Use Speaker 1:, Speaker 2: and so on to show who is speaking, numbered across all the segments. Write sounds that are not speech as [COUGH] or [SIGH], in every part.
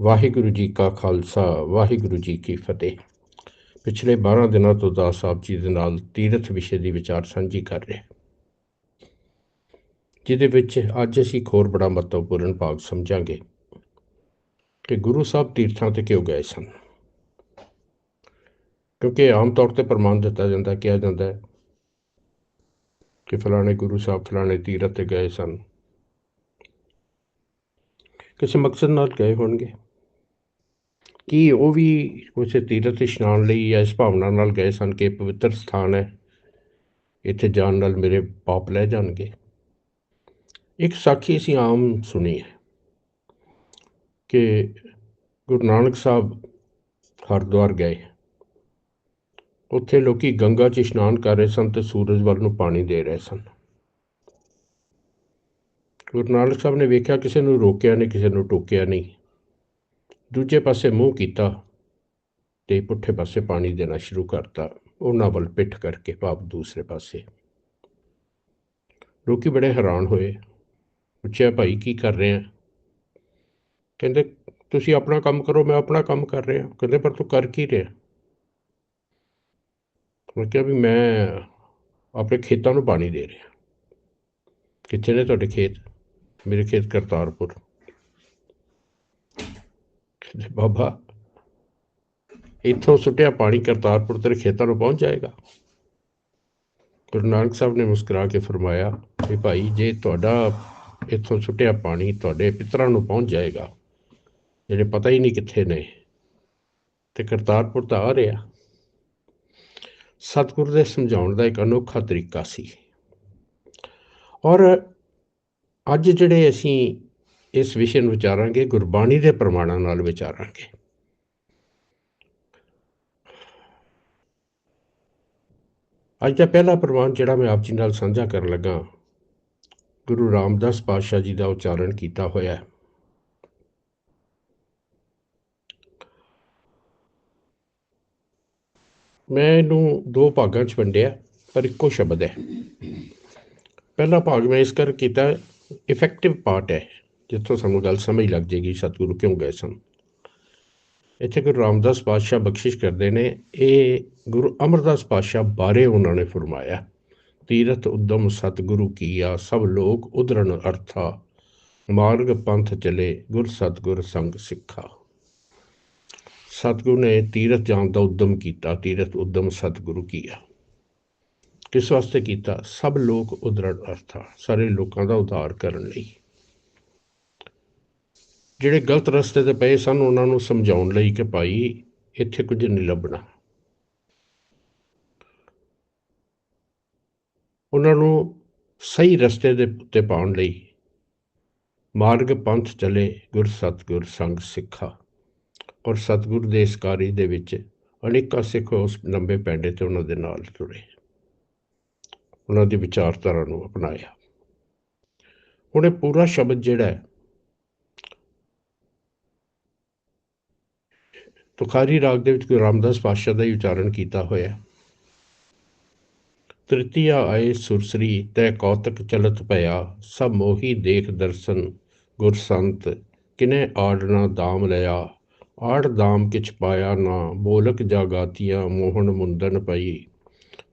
Speaker 1: ਵਾਹਿਗੁਰੂ ਜੀ ਕਾ ਖਾਲਸਾ, ਵਾਹਿਗੁਰੂ ਜੀ ਕੀ ਫਤਿਹ। ਪਿਛਲੇ 12 ਦਿਨਾਂ ਤੋਂ ਦਾਸ ਸਾਹਿਬ ਜੀ ਦੇ ਨਾਲ ਤੀਰਥ ਵਿਸ਼ੇ ਦੀ ਵਿਚਾਰ ਸਾਂਝੀ ਕਰ ਰਹੇ ਜਿਹਦੇ ਵਿੱਚ ਅੱਜ ਅਸੀਂ ਇੱਕ ਹੋਰ ਬੜਾ ਮਹੱਤਵਪੂਰਨ ਭਾਗ ਸਮਝਾਂਗੇ ਕਿ ਗੁਰੂ ਸਾਹਿਬ ਤੀਰਥਾਂ ਤੇ ਕਿਉਂ ਗਏ ਸਨ। ਕਿਉਂਕਿ ਆਮ ਤੌਰ ਤੇ ਪ੍ਰਮਾਣ ਦਿੱਤਾ ਜਾਂਦਾ, ਕਿਹਾ ਜਾਂਦਾ ਹੈ ਕਿ ਫਲਾਣੇ ਗੁਰੂ ਸਾਹਿਬ ਫਲਾਣੇ ਤੀਰਥ ਤੇ ਗਏ ਸਨ। ਕਿਸੇ ਮਕਸਦ ਨਾਲ ਗਏ ਹੋਣਗੇ। ਕੀ ਉਹ ਵੀ ਉਸੇ ਤੀਰਥ ਇਸ਼ਨਾਨ ਲਈ ਜਾਂ ਇਸ ਭਾਵਨਾ ਨਾਲ ਗਏ ਸਨ ਕਿ ਪਵਿੱਤਰ ਸਥਾਨ ਹੈ? ਇੱਥੇ ਜਾਣ ਨਾਲ ਮੇਰੇ ਪਾਪ ਲੈ ਜਾਣਗੇ। ਇੱਕ ਸਾਖੀ ਅਸੀਂ ਆਮ ਸੁਣੀ ਹੈ ਕਿ ਗੁਰੂ ਨਾਨਕ ਸਾਹਿਬ ਹਰਿਦੁਆਰ ਗਏ। ਉੱਥੇ ਲੋਕੀ ਗੰਗਾ 'ਚ ਇਸ਼ਨਾਨ ਕਰ ਰਹੇ ਸਨ ਤੇ ਸੂਰਜ ਵੱਲ ਨੂੰ ਪਾਣੀ ਦੇ ਰਹੇ ਸਨ। ਗੁਰੂ ਨਾਨਕ ਸਾਹਿਬ ਨੇ ਵੇਖਿਆ ਕਿਸੇ ਨੂੰ ਰੋਕਿਆ ਨਹੀਂ, ਕਿਸੇ ਨੂੰ ਟੋਕਿਆ ਨਹੀਂ। ਦੂਜੇ ਪਾਸੇ ਮੂੰਹ ਕੀਤਾ ਤੇ ਪੁੱਠੇ ਪਾਸੇ ਪਾਣੀ ਦੇਣਾ ਸ਼ੁਰੂ ਕਰਤਾ। ਉਹਨਾਂ ਵੱਲ ਪਿੱਠ ਕਰਕੇ ਭਾਵ ਦੂਸਰੇ ਪਾਸੇ। ਲੋਕੀ ਬੜੇ ਹੈਰਾਨ ਹੋਏ। ਪੁੱਛਿਆ, ਭਾਈ, ਕੀ ਕਰ ਰਹੇ ਆ? ਕਹਿੰਦੇ, ਤੁਸੀਂ ਆਪਣਾ ਕੰਮ ਕਰੋ, ਮੈਂ ਆਪਣਾ ਕੰਮ ਕਰ ਰਿਹਾ। ਕਹਿੰਦੇ, ਪਰ ਤੂੰ ਕਰ ਕੀ ਰਿਹਾ? ਮੈਂ ਕਿਹਾ ਵੀ ਮੈਂ ਆਪਣੇ ਖੇਤਾਂ ਨੂੰ ਪਾਣੀ ਦੇ ਰਿਹਾ। ਕਿੱਥੇ ਨੇ ਤੁਹਾਡੇ ਖੇਤ? ਮੇਰੇ ਖੇਤ ਕਰਤਾਰਪੁਰ। [LAUGHS] ਬਾਬਾ, ਇੱਥੋਂ ਸੁੱਟਿਆ ਪਾਣੀ ਕਰਤਾਰਪੁਰ ਤੇਰੇ ਖੇਤਾਂ ਨੂੰ ਪਹੁੰਚ ਜਾਏਗਾ। ਗੁਰੂ ਨਾਨਕ ਸਾਹਿਬ ਨੇ ਮੁਸਕਰਾ ਕੇ ਫਰਮਾਇਆ ਕਿ ਭਾਈ, ਜੇ ਤੁਹਾਡਾ ਇੱਥੋਂ ਸੁੱਟਿਆ ਪਾਣੀ ਤੁਹਾਡੇ ਪਿਤਰਾਂ ਨੂੰ ਪਹੁੰਚ ਜਾਏਗਾ, ਜਿਹੜੇ ਪਤਾ ਹੀ ਨਹੀਂ ਕਿੱਥੇ ਨੇ, ਤੇ ਕਰਤਾਰਪੁਰ ਤਾਂ ਆ ਰਿਹਾ। ਸਤਿਗੁਰ ਦੇ ਸਮਝਾਉਣ ਦਾ ਇੱਕ ਅਨੋਖਾ ਤਰੀਕਾ ਸੀ। ਔਰ ਅੱਜ ਜਿਹੜੇ ਅਸੀਂ ਇਸ ਵਿਸ਼ੇ ਨੂੰ ਵਿਚਾਰਾਂਗੇ, ਗੁਰਬਾਣੀ ਦੇ ਪ੍ਰਮਾਣਾਂ ਨਾਲ ਵਿਚਾਰਾਂਗੇ। ਅੱਜ ਦਾ ਪਹਿਲਾ ਪ੍ਰਮਾਣ ਜਿਹੜਾ ਮੈਂ ਆਪ ਜੀ ਨਾਲ ਸਾਂਝਾ ਕਰਨ ਲੱਗਾ, ਗੁਰੂ ਰਾਮਦਾਸ ਪਾਤਸ਼ਾਹ ਜੀ ਦਾ ਉਚਾਰਨ ਕੀਤਾ ਹੋਇਆ ਹੈ। ਮੈਂ ਇਹਨੂੰ ਦੋ ਭਾਗਾਂ 'ਚ ਵੰਡਿਆ, ਪਰ ਇੱਕੋ ਸ਼ਬਦ ਹੈ। ਪਹਿਲਾ ਭਾਗ ਮੈਂ ਇਸ ਕਰ ਕੀਤਾ ਇਫੈਕਟਿਵ ਪਾਰਟ ਹੈ। ਜਿੱਥੋਂ ਸਾਨੂੰ ਗੱਲ ਸਮਝ ਲੱਗ ਜੇਗੀ ਸਤਿਗੁਰੂ ਕਿਉਂ ਗਏ ਸਨ। ਇੱਥੇ ਗੁਰੂ ਰਾਮਦਾਸ ਪਾਤਸ਼ਾਹ ਬਖਸ਼ਿਸ਼ ਕਰਦੇ ਨੇ। ਇਹ ਗੁਰੂ ਅਮਰਦਾਸ ਪਾਤਸ਼ਾਹ ਬਾਰੇ ਉਹਨਾਂ ਨੇ ਫਰਮਾਇਆ, ਤੀਰਥ ਉਦਮ ਸਤਿਗੁਰੂ ਕੀਆ, ਸਭ ਲੋਕ ਉਦਰਨ ਅਰਥਾ, ਮਾਰਗ ਪੰਥ ਚਲੇ, ਗੁਰ ਸਤਿਗੁਰ ਸੰਗ ਸਿੱਖਾ। ਸਤਿਗੁਰੂ ਨੇ ਤੀਰਥ ਜਾਣ ਦਾ ਉਦਮ ਕੀਤਾ, ਤੀਰਥ ਉਦਮ ਸਤਿਗੁਰੂ ਕੀਆ। ਕਿਸ ਵਾਸਤੇ ਕੀਤਾ? ਸਭ ਲੋਕ ਉਦਰਨ ਅਰਥਾ, ਸਾਰੇ ਲੋਕਾਂ ਦਾ ਉਧਾਰ ਕਰਨ ਲਈ। ਜਿਹੜੇ ਗਲਤ ਰਸਤੇ ਤੇ ਪਏ ਸਨ, ਉਹਨਾਂ ਨੂੰ ਸਮਝਾਉਣ ਲਈ ਕਿ ਭਾਈ ਇੱਥੇ ਕੁਝ ਨਹੀਂ ਲੱਭਣਾ। ਉਹਨਾਂ ਨੂੰ ਸਹੀ ਰਸਤੇ ਦੇ ਉੱਤੇ ਪਾਉਣ ਲਈ ਮਾਰਗ ਪੰਥ ਚਲੇ ਗੁਰ ਸਤਗੁਰ ਸੰਗ ਸਿੱਖਾ। ਔਰ ਸਤਗੁਰ ਦੇ ਇਸ ਕਾਰਜ ਦੇ ਵਿੱਚ ਅਨੇਕਾਂ ਸਿੱਖ ਉਸ ਲੰਬੇ ਪੈਂਡੇ ਤੇ ਉਹਨਾਂ ਦੇ ਨਾਲ ਜੁੜੇ। ਉਹਨਾਂ ਦੀ ਵਿਚਾਰਧਾਰਾ ਨੂੰ ਅਪਣਾਇਆ। ਹੁਣ ਇਹ ਪੂਰਾ ਸ਼ਬਦ ਜਿਹੜਾ ਹੈ ਤੁਖਾਰੀ ਰਾਗ ਦੇ ਵਿੱਚ ਗੁਰੂ ਰਾਮਦਾਸ ਪਾਤਸ਼ਾਹ ਦਾ ਹੀ ਉਚਾਰਨ ਕੀਤਾ ਹੋਇਆ ਤ੍ਰਿਤੀਆ ਆਏ ਸੁਰਸਰੀ, ਤੈ ਕੌਤਕ ਚਲਤ ਭਇਆ, ਸਭ ਮੋਹੀ ਦੇਖ ਦਰਸ਼ਨ ਗੁਰ ਸੰਤ, ਕਿਨੇ ਆੜਨਾ ਦਾਮ ਲਿਆ? ਆੜ ਦਾਮ ਕਿਛ ਪਾਇਆ ਨਾ ਬੋਲਕ ਜਾਗਾਤੀਆਂ ਮੋਹਨ ਮੁੰਦਨ ਪਈ।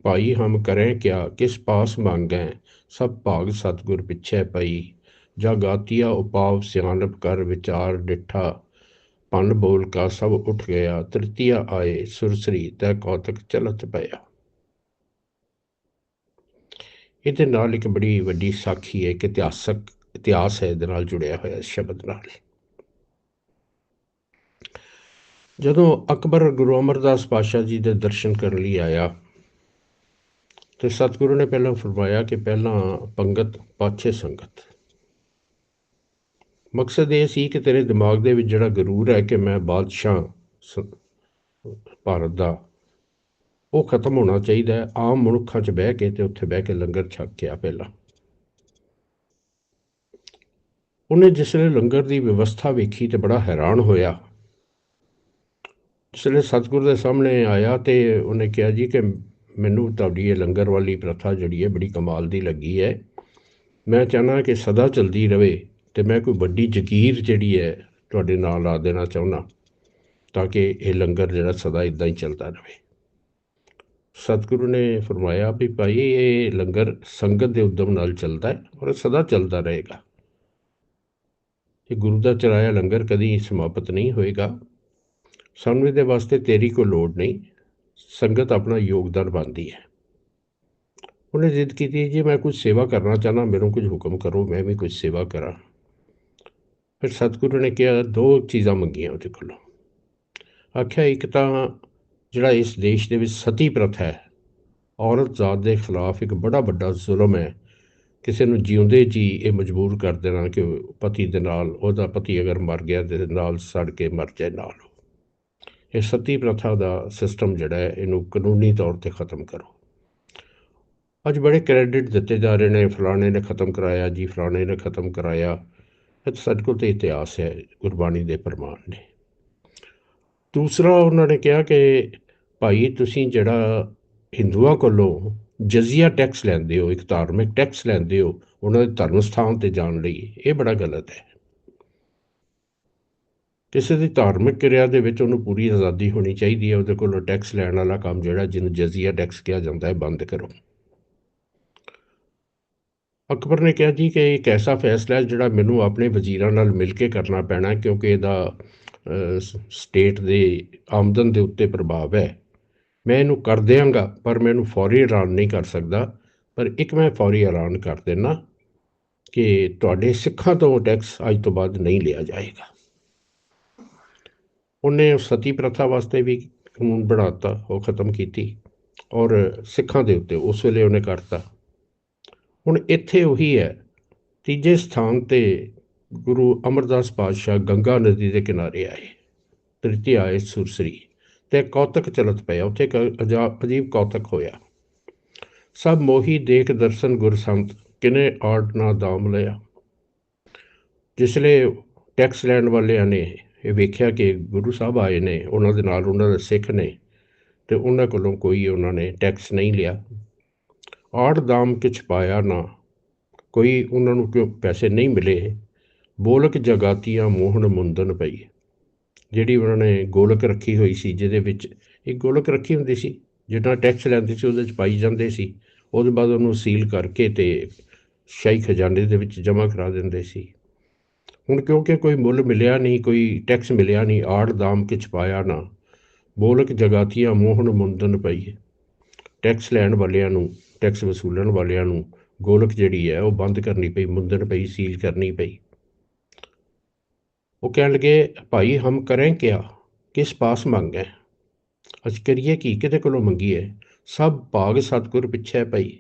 Speaker 1: ਭਾਈ ਹਮ ਕਰੇ ਕਿਆ, ਕਿਸ ਪਾਸ ਮੰਗੈ? ਸਭ ਭਾਗ ਸਤਗੁਰ ਪਿੱਛੇ ਪਈ। ਜਾਗਾਤੀਆ ਉਪਾਵ ਸਿਆਣਪ ਕਰ ਵਿਚਾਰ ਡਿਠਾ। ਪੰਨ ਬੋਲ ਕਾ ਸਭ ਉੱਠ ਗਿਆ, ਤ੍ਰਿਤੀਆ ਆਏ, ਸੁਰਸਰੀ ਤੈ ਕੌਤਕ ਚਲਤ ਪਿਆ। ਇਹਦੇ ਨਾਲ ਇੱਕ ਬੜੀ ਵੱਡੀ ਸਾਖੀ ਹੈ, ਇੱਕ ਇਤਿਹਾਸਕ ਇਤਿਹਾਸ ਹੈ, ਇਹਦੇ ਨਾਲ ਜੁੜਿਆ ਹੋਇਆ ਸ਼ਬਦ ਨਾਲ। ਜਦੋਂ ਅਕਬਰ ਗੁਰੂ ਅਮਰਦਾਸ ਪਾਤਸ਼ਾਹ ਜੀ ਦੇ ਦਰਸ਼ਨ ਕਰਨ ਲਈ ਆਇਆ, ਤੇ ਸਤਿਗੁਰੂ ਨੇ ਪਹਿਲਾਂ ਫਰਮਾਇਆ ਕਿ ਪਹਿਲਾਂ ਪੰਗਤ, ਪਾਛੇ ਸੰਗਤ। ਮਕਸਦ ਇਹ ਸੀ ਕਿ ਤੇਰੇ ਦਿਮਾਗ ਦੇ ਵਿੱਚ ਜਿਹੜਾ ਗਰੂਰ ਹੈ ਕਿ ਮੈਂ ਬਾਦਸ਼ਾਹ ਸ- ਭਾਰਤ ਦਾ, ਉਹ ਖਤਮ ਹੋਣਾ ਚਾਹੀਦਾ ਹੈ। ਆਮ ਮਨੁੱਖਾਂ 'ਚ ਬਹਿ ਕੇ ਤੇ ਉੱਥੇ ਬਹਿ ਕੇ ਲੰਗਰ ਛਕ ਕੇ ਆ ਪਹਿਲਾਂ। ਉਹਨੇ ਜਿਸ ਵੇਲੇ ਲੰਗਰ ਦੀ ਵਿਵਸਥਾ ਵੇਖੀ ਤੇ ਬੜਾ ਹੈਰਾਨ ਹੋਇਆ। ਜਿਸ ਵੇਲੇ ਸਤਿਗੁਰ ਦੇ ਸਾਹਮਣੇ ਆਇਆ ਤੇ ਉਹਨੇ ਕਿਹਾ, ਜੀ ਕਿ ਮੈਨੂੰ ਤੁਹਾਡੀ ਇਹ ਲੰਗਰ ਵਾਲੀ ਪ੍ਰਥਾ ਜਿਹੜੀ ਹੈ ਬੜੀ ਕਮਾਲ ਦੀ ਲੱਗੀ ਹੈ। ਮੈਂ ਚਾਹਨਾ ਕਿ ਸਦਾ ਚਲਦੀ ਰਵੇ ਤੇ ਮੈਂ ਕੋਈ ਵੱਡੀ ਜ਼ਕੀਰ ਜਿਹੜੀ ਹੈ ਤੁਹਾਡੇ ਨਾਲ ਲਾ ਦੇਣਾ ਚਾਹੁੰਦਾ ਤਾਂ ਕਿ ਇਹ ਲੰਗਰ ਜਿਹੜਾ ਸਦਾ ਇਦਾਂ ਹੀ ਚੱਲਦਾ ਰਹੇ। ਸਤਿਗੁਰੂ ਨੇ ਫਰਮਾਇਆ ਵੀ ਭਾਈ, ਇਹ ਲੰਗਰ ਸੰਗਤ ਦੇ ਉਦਮ ਨਾਲ ਚੱਲਦਾ ਹੈ ਔਰ ਸਦਾ ਚੱਲਦਾ ਰਹੇਗਾ। ਇਹ ਗੁਰੂ ਦਾ ਚਲਾਇਆ ਲੰਗਰ ਕਦੀ ਸਮਾਪਤ ਨਹੀਂ ਹੋਏਗਾ। ਸਾਨੂੰ ਇਹਦੇ ਵਾਸਤੇ ਤੇਰੀ ਕੋਈ ਲੋੜ ਨਹੀਂ। ਸੰਗਤ ਆਪਣਾ ਯੋਗਦਾਨ ਪਾਉਂਦੀ ਹੈ। ਉਹਨੇ ਜ਼ਿੱਦ ਕੀਤੀ, ਜੀ ਮੈਂ ਕੁਝ ਸੇਵਾ ਕਰਨਾ ਚਾਹਨਾ ਮੈਨੂੰ ਕੁਝ ਹੁਕਮ ਕਰੋ, ਮੈਂ ਵੀ ਕੁਝ ਸੇਵਾ ਕਰਾਂ। ਫਿਰ ਸਤਿਗੁਰੂ ਨੇ ਕਿਹਾ, ਦੋ ਚੀਜ਼ਾਂ ਮੰਗੀਆਂ ਉਹਦੇ ਕੋਲੋਂ। ਆਖਿਆ, ਇੱਕ ਤਾਂ ਜਿਹੜਾ ਇਸ ਦੇਸ਼ ਦੇ ਵਿੱਚ ਸਤੀ ਪ੍ਰਥਾ ਹੈ, ਔਰਤ ਜ਼ਾਤ ਦੇ ਖਿਲਾਫ ਇੱਕ ਬੜਾ ਵੱਡਾ ਜ਼ੁਲਮ ਹੈ। ਕਿਸੇ ਨੂੰ ਜਿਉਂਦੇ ਜੀ ਇਹ ਮਜਬੂਰ ਕਰ ਦੇਣਾ ਕਿ ਪਤੀ ਦੇ ਨਾਲ, ਉਹਦਾ ਪਤੀ ਅਗਰ ਮਰ ਗਿਆ, ਤੇ ਨਾਲ ਸੜ ਕੇ ਮਰ ਜਾਏ ਨਾਲ। ਇਹ ਸਤੀ ਪ੍ਰਥਾ ਦਾ ਸਿਸਟਮ ਜਿਹੜਾ ਹੈ, ਇਹਨੂੰ ਕਾਨੂੰਨੀ ਤੌਰ ਤੇ ਖਤਮ ਕਰੋ। ਅੱਜ ਬੜੇ ਕ੍ਰੈਡਿਟ ਦਿੱਤੇ ਜਾ ਰਹੇ ਨੇ, ਫਲਾਣੇ ਨੇ ਖਤਮ ਕਰਾਇਆ ਜੀ, ਫਲਾਣੇ ਨੇ ਖਤਮ ਕਰਾਇਆ। ਇਹ ਤਾਂ ਸਾਡੇ ਕੋਲ ਤੇ ਇਤਿਹਾਸ ਹੈ, ਗੁਰਬਾਣੀ ਦੇ ਪ੍ਰਮਾਣ ਨੇ। ਦੂਸਰਾ ਉਹਨਾਂ ਨੇ ਕਿਹਾ ਕਿ ਭਾਈ ਤੁਸੀਂ ਜਿਹੜਾ ਹਿੰਦੂਆਂ ਕੋਲੋਂ ਜਜ਼ੀਆ ਟੈਕਸ ਲੈਂਦੇ ਹੋ, ਇੱਕ ਧਾਰਮਿਕ ਟੈਕਸ ਲੈਂਦੇ ਹੋ, ਉਹਨਾਂ ਦੇ ਧਰਮ ਸਥਾਨ ਤੇ ਜਾਣ ਲਈ, ਇਹ ਬੜਾ ਗਲਤ ਹੈ। ਕਿਸੇ ਦੀ ਧਾਰਮਿਕ ਕਿਰਿਆ ਦੇ ਵਿੱਚ ਉਹਨੂੰ ਪੂਰੀ ਆਜ਼ਾਦੀ ਹੋਣੀ ਚਾਹੀਦੀ ਹੈ, ਉਹਦੇ ਕੋਲੋਂ ਟੈਕਸ ਲੈਣ ਵਾਲਾ ਕੰਮ ਜਿਹੜਾ ਜਿਹਨੂੰ ਜਜ਼ੀਆ ਟੈਕਸ ਕਿਹਾ ਜਾਂਦਾ ਹੈ, ਬੰਦ ਕਰੋ। ਅਕਬਰ ਨੇ ਕਿਹਾ ਜੀ ਕਿ ਇਹ ਇੱਕ ਐਸਾ ਫੈਸਲਾ ਹੈ ਜਿਹੜਾ ਮੈਨੂੰ ਆਪਣੇ ਵਜ਼ੀਰਾਂ ਨਾਲ ਮਿਲ ਕੇ ਕਰਨਾ ਪੈਣਾ ਕਿਉਂਕਿ ਇਹਦਾ ਸਟੇਟ ਦੇ ਆਮਦਨ ਦੇ ਉੱਤੇ ਪ੍ਰਭਾਵ ਹੈ। ਮੈਂ ਇਹਨੂੰ ਕਰ ਦਿਆਂਗਾ, ਪਰ ਮੈਂ ਇਹਨੂੰ ਫੌਰੀ ਐਲਾਨ ਨਹੀਂ ਕਰ ਸਕਦਾ। ਪਰ ਇੱਕ ਮੈਂ ਫੌਰੀ ਐਲਾਨ ਕਰ ਦੇਣਾ ਕਿ ਤੁਹਾਡੇ ਸਿੱਖਾਂ ਤੋਂ ਟੈਕਸ ਅੱਜ ਤੋਂ ਬਾਅਦ ਨਹੀਂ ਲਿਆ ਜਾਏਗਾ। ਉਹਨੇ ਸਤੀ ਪ੍ਰਥਾ ਵਾਸਤੇ ਵੀ ਕਾਨੂੰਨ ਬਣਾਤਾ, ਉਹ ਖਤਮ ਕੀਤੀ, ਔਰ ਸਿੱਖਾਂ ਦੇ ਉੱਤੇ ਉਸ ਵੇਲੇ ਉਹਨੇ ਕਰਤਾ। ਹੁਣ ਇੱਥੇ ਉਹੀ ਹੈ। ਤੀਜੇ ਸਥਾਨ ਤੇ ਗੁਰੂ ਅਮਰਦਾਸ ਪਾਤਸ਼ਾਹ ਗੰਗਾ ਨਦੀ ਦੇ ਕਿਨਾਰੇ ਆਏ। ਤ੍ਰਿਤੀ ਆਏ ਸੁਰਸਰੀ ਤੇ ਕੌਤਕ ਚਲਤ ਪਿਆ। ਉੱਥੇ ਇੱਕ ਅਜਾ- ਅਜੀਬ ਕੌਤਕ ਹੋਇਆ। ਸਭ ਮੋਹੀ ਦੇਖ ਦਰਸ਼ਨ ਗੁਰ ਸੰਤ ਕਿਨੇ ਆੜ ਨਾ ਦਾਮ ਲਿਆ। ਜਿਸਲੇ ਟੈਕਸ ਲੈਣ ਵਾਲਿਆਂ ਨੇ ਇਹ ਵੇਖਿਆ ਕਿ ਗੁਰੂ ਸਾਹਿਬ ਆਏ ਨੇ, ਉਹਨਾਂ ਦੇ ਨਾਲ ਉਹਨਾਂ ਦੇ ਸਿੱਖ ਨੇ ਤੇ ਉਹਨਾਂ ਕੋਲੋਂ ਕੋਈ ਉਹਨਾਂ ਨੇ ਟੈਕਸ ਨਹੀਂ ਲਿਆ। ਆੜ ਦਾਮ ਕਿਛ ਪਾਇਆ ਨਾ। ਕੋਈ ਉਹਨਾਂ ਨੂੰ ਕਿਉਂ ਪੈਸੇ ਨਹੀਂ ਮਿਲੇ? ਬੋਲਕ ਜਗਾਤੀਆਂ ਮੋਹਨ ਮੁੰਦਨ ਪਈ। ਜਿਹੜੀ ਉਹਨਾਂ ਨੇ ਗੋਲਕ ਰੱਖੀ ਹੋਈ ਸੀ, ਜਿਹਦੇ ਵਿੱਚ ਇੱਕ ਗੋਲਕ ਰੱਖੀ ਹੁੰਦੀ ਸੀ ਜਿਹੜਾ ਟੈਕਸ ਲੈਂਦੇ ਸੀ, ਉਹਦੇ ਵਿੱਚ ਪਾਈ ਜਾਂਦੇ ਸੀ। ਉਹਦੇ ਬਾਅਦ ਉਹਨੂੰ ਸੀਲ ਕਰਕੇ ਤੇ ਸ਼ਾਹੀ ਖਜ਼ਾਨੇ ਦੇ ਵਿੱਚ ਜਮ੍ਹਾਂ ਕਰਾ ਦਿੰਦੇ ਸੀ। ਹੁਣ ਕਿਉਂਕਿ ਕੋਈ ਮੁੱਲ ਮਿਲਿਆ ਨਹੀਂ, ਕੋਈ ਟੈਕਸ ਮਿਲਿਆ ਨਹੀਂ, ਆੜ ਦਾਮ ਕਿਛ ਪਾਇਆ ਨਾ। ਬੋਲਕ ਜਗਾਤੀਆਂ ਮੋਹਨ ਮੁੰਦਨ ਪਈ। ਟੈਕਸ ਲੈਣ ਵਾਲਿਆਂ ਨੂੰ ਟੈਕਸ ਵਸੂਲਣ ਵਾਲਿਆਂ ਨੂੰ ਗੋਲਕ ਜਿਹੜੀ ਹੈ ਉਹ ਬੰਦ ਕਰਨੀ ਪਈ, ਮੁੰਦਨ ਪਈ, ਸੀਲ ਕਰਨੀ ਪਈ। ਉਹ ਕਹਿਣ ਲੱਗੇ, ਭਾਈ, ਹਮ ਕਰੇ ਕਿਆ? ਕਿਸ ਪਾਸ ਮੰਗੈ ਅਸੀਂ ਕਰੀਏ ਕੀ? ਕਿਤੇ ਕੋਲੋਂ ਮੰਗੀਏ? ਸਭ ਭਾਗ ਸਤਿਗੁਰ ਪਿੱਛੇ ਪਈ।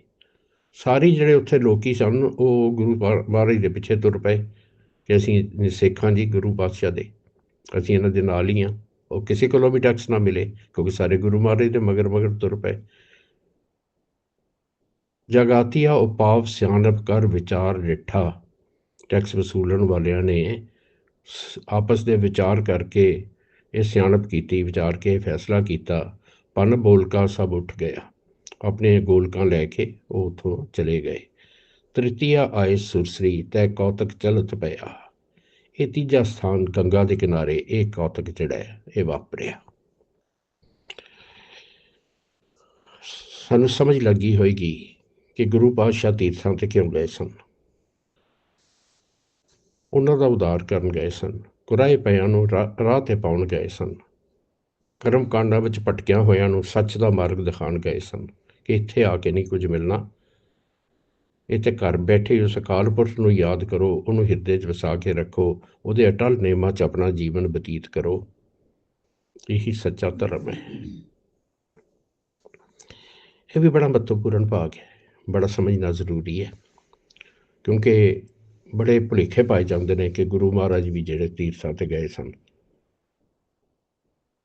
Speaker 1: ਸਾਰੇ ਜਿਹੜੇ ਉੱਥੇ ਲੋਕੀ ਸਨ, ਉਹ ਗੁਰੂ ਮਹਾ- ਮਹਾਰਾਜ ਦੇ ਪਿੱਛੇ ਤੁਰ ਪਏ ਕਿ ਅਸੀਂ ਸਿੱਖਾਂ ਜੀ, ਗੁਰੂ ਪਾਤਸ਼ਾਹ ਦੇ। ਅਸੀਂ ਇਹਨਾਂ ਦੇ ਨਾਲ ਹੀ ਹਾਂ। ਉਹ ਕਿਸੇ ਕੋਲੋਂ ਵੀ ਟੈਕਸ ਨਾ ਮਿਲੇ ਕਿਉਂਕਿ ਸਾਰੇ ਗੁਰੂ ਮਹਾਰਾਜ ਦੇ ਮਗਰ ਮਗਰ ਤੁਰ ਪਏ। ਜਗਾਤੀਆ ਉਪਾਵ ਸਿਆਣਪ ਕਰ ਵਿਚਾਰ ਰਿਠਾ। ਟੈਕਸ ਵਸੂਲਣ ਵਾਲਿਆਂ ਨੇ ਆਪਸ ਦੇ ਵਿਚਾਰ ਕਰਕੇ ਇਹ ਸਿਆਣਪ ਕੀਤੀ, ਵਿਚਾਰ ਕੇ ਫੈਸਲਾ ਕੀਤਾ। ਪਨ ਬੋਲਕਾ ਸਭ ਉੱਠ ਗਿਆ। ਆਪਣੇ ਗੋਲਕਾਂ ਲੈ ਕੇ ਉਹ ਉਥੋਂ ਚਲੇ ਗਏ। ਤ੍ਰਿਤੀਆ ਆਏ ਸੁਰਸਰੀ, ਤੈ ਕੌਤਕ ਚਲਤ ਪਿਆ। ਇਹ ਤੀਜਾ ਸਥਾਨ ਗੰਗਾ ਦੇ ਕਿਨਾਰੇ, ਇਹ ਕੌਤਕ ਜਿਹੜਾ ਹੈ, ਇਹ ਵਾਪਰਿਆ। ਸਾਨੂੰ ਸਮਝ ਲੱਗੀ ਹੋਏਗੀ ਕਿ ਗੁਰੂ ਪਾਤਸ਼ਾਹ ਤੀਰਥਾਂ ਤੇ ਕਿਉਂ ਗਏ ਸਨ? ਉਹਨਾਂ ਦਾ ਉਦਾਰ ਕਰਨ ਗਏ ਸਨ ਕੁਰਾਏ ਪਿਆਂ ਨੂੰ ਰਾ- ਰਾਹ ਤੇ ਪਾਉਣ ਗਏ ਸਨ। ਕਰਮ ਕਾਂਡਾਂ ਵਿੱਚ ਭਟਕਿਆ ਹੋਇਆਂ ਨੂੰ ਸੱਚ ਦਾ ਮਾਰਗ ਦਿਖਾਉਣ ਗਏ ਸਨ ਕਿ ਇੱਥੇ ਆ ਕੇ ਨਹੀਂ ਕੁਝ ਮਿਲਣਾ। ਇੱਥੇ ਘਰ ਬੈਠੇ ਉਸ ਅਕਾਲ ਪੁਰਖ ਨੂੰ ਯਾਦ ਕਰੋ, ਉਹਨੂੰ ਹਿਰਦੇ 'ਚ ਵਸਾ ਕੇ ਰੱਖੋ, ਉਹਦੇ ਅਟਲ ਨੇਮਾਂ 'ਚ ਆਪਣਾ ਜੀਵਨ ਬਤੀਤ ਕਰੋ। ਇਹੀ ਸੱਚਾ ਧਰਮ ਹੈ। ਇਹ ਵੀ ਬੜਾ ਮਹੱਤਵਪੂਰਨ ਭਾਗ ਹੈ। ਬੜਾ ਸਮਝਣਾ ਜ਼ਰੂਰੀ ਹੈ। ਕਿਉਂਕਿ ਬੜੇ ਭੁਲੇਖੇ ਪਾਏ ਜਾਂਦੇ ਨੇ ਕਿ ਗੁਰੂ ਮਹਾਰਾਜ ਵੀ ਜਿਹੜੇ ਤੀਰਥਾਂ ਤੇ ਗਏ ਸਨ।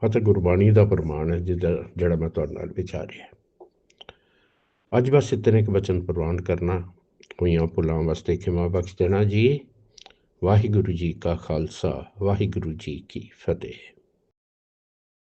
Speaker 1: ਅਤੇ ਗੁਰਬਾਣੀ ਦਾ ਪ੍ਰਮਾਣ ਹੈ, ਜਿਹਦਾ ਜਿਹੜਾ ਮੈਂ ਤੁਹਾਡੇ ਨਾਲ ਵਿਚਾਰਿਆ ਅੱਜ ਬਸ ਇਤਨੇ ਕੁ ਬਚਨ ਪ੍ਰਵਾਨ ਕਰਨਾ, ਹੋਈਆਂ ਭੁੱਲਾਂ ਵਾਸਤੇ ਖਿਮਾ ਬਖਸ਼ ਦੇਣਾ ਜੀ। ਵਾਹਿਗੁਰੂ ਜੀ ਕਾ ਖਾਲਸਾ, ਵਾਹਿਗੁਰੂ ਜੀ ਕੀ ਫਤਿਹ।